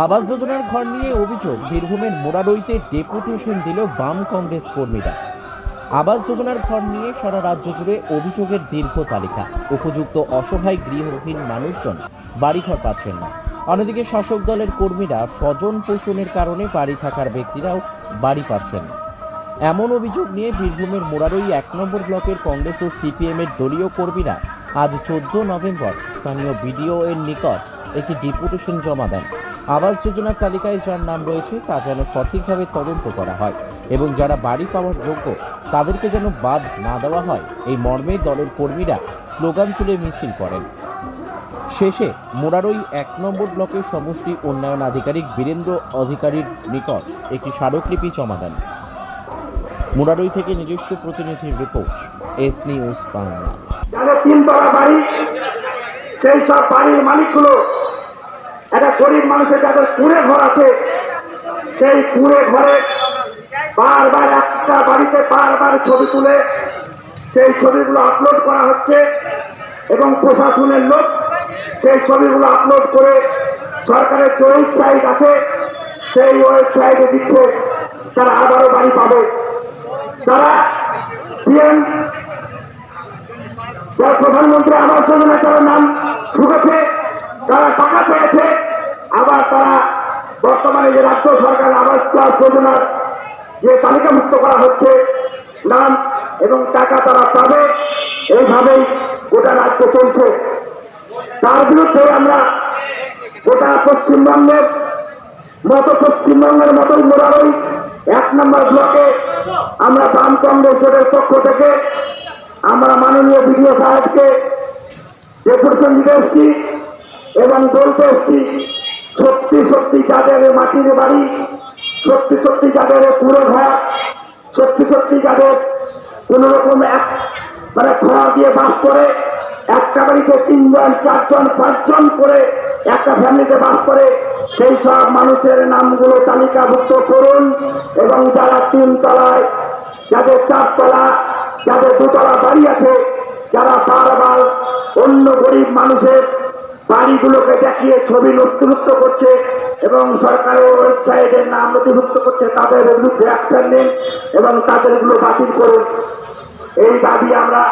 আবাস যোজনার ঘর নিয়ে অভিযোগ। বীরভূমের মোড়ারইতে ডেপুটেশন দিল বাম কংগ্রেস কর্মীরা। আবাস যোজনার ঘর নিয়ে সারা রাজ্য জুড়ে অভিযোগের দীর্ঘ তালিকা। উপযুক্ত অসহায় গৃহহীন মানুষজন বাড়িঘর পাচ্ছেন না। অন্যদিকে শাসক দলের কর্মীরা স্বজন পোষণের কারণে বাড়ি থাকার ব্যক্তিরাও বাড়ি পাচ্ছেন না। এমন অভিযোগ নিয়ে বীরভূমের মোড়ারই এক নম্বর ব্লকের কংগ্রেস ও সিপিএমের দলীয় কর্মীরা আজ চোদ্দ নভেম্বর স্থানীয় বিডিও এর নিকট একটি ডেপুটেশন জমা দেন। আবাস যোজনার তালিকায় যার নাম রয়েছে তা যেন সঠিকভাবে তদন্ত করা হয় এবং যারা বাড়ি পাওয়ার যোগ্য, তাদেরকে যেন বাদ না দেওয়া হয়, এই মর্মে দলের কর্মীরা স্লোগান তুলে মিছিল করেন। শেষে মোরারই এক নম্বর ব্লকের সমষ্টি উন্নয়ন আধিকারিক বীরেন্দ্র অধিকারীর নিকট একটি স্মারকলিপি জমা দেন। মোরারই থেকে নিজস্ব প্রতিনিধির রিপোর্ট, এস নিউজ বাংলা। সেই সব বাড়ির মালিকগুলো একটা গরিব মানুষের যাদের কুড়ে ঘর আছে, সেই কুড়ে ঘরে বারবার একটা বাড়িতে বারবার ছবি তুলে সেই ছবিগুলো আপলোড করা হচ্ছে এবং প্রশাসনের লোক সেই ছবিগুলো আপলোড করে সরকারের যে ওয়েবসাইট আছে, সেই ওয়েবসাইটে দিচ্ছে, তারা আবারও বাড়ি পাবে। তারা পিএম, যারা প্রধানমন্ত্রী আবাস যোজনা তারা নাম ঢুকেছে, তারা টাকা পেয়েছে বর্তমানে যে রাজ্য সরকার আবাস প্লাস যোজনার যে তালিকাভুক্ত করা হচ্ছে, নাম এবং টাকা তারা পাবে, এইভাবেই গোটা রাজ্য চলছে। তার বিরুদ্ধে আমরা গোটা পশ্চিমবঙ্গের মতো, পশ্চিমবঙ্গের মতোই মোড়ারই এক নম্বর ব্লকে আমরা বাম কংগ্রেস জোটের পক্ষ থেকে আমরা মাননীয় বিডিও সাহেবকে ডেপুটেশন দিতে এসছি এবং বলতে এসছি সত্যি সত্যি যাদের মাটির বাড়ি, সত্যি সত্যি যাদের পুরো ঘর, সত্যি সত্যি যাদের কোন রকম এক মানে ঘর দিয়ে বাস করে, একটা বাড়িতে তিনজন, চারজন, পাঁচজন করে একটা ফ্যামিলিতে বাস করে, সেই সব মানুষের নামগুলো তালিকাভুক্ত করুন এবং যারা তিন তলায়, যাদের চারতলা যাদের দুতলা বাড়ি আছে, যারা বারবার অন্য গরিব মানুষের বাড়িগুলোকে দেখিয়ে ছবি নথিভুক্ত করছে এবং সরকারের ওয়েবসাইটের নাম নথিভুক্ত করছে, তাদের বিরুদ্ধে অ্যাকশন নিন এবং তাদেরগুলো বাতিল করুন। এই দাবি আমরা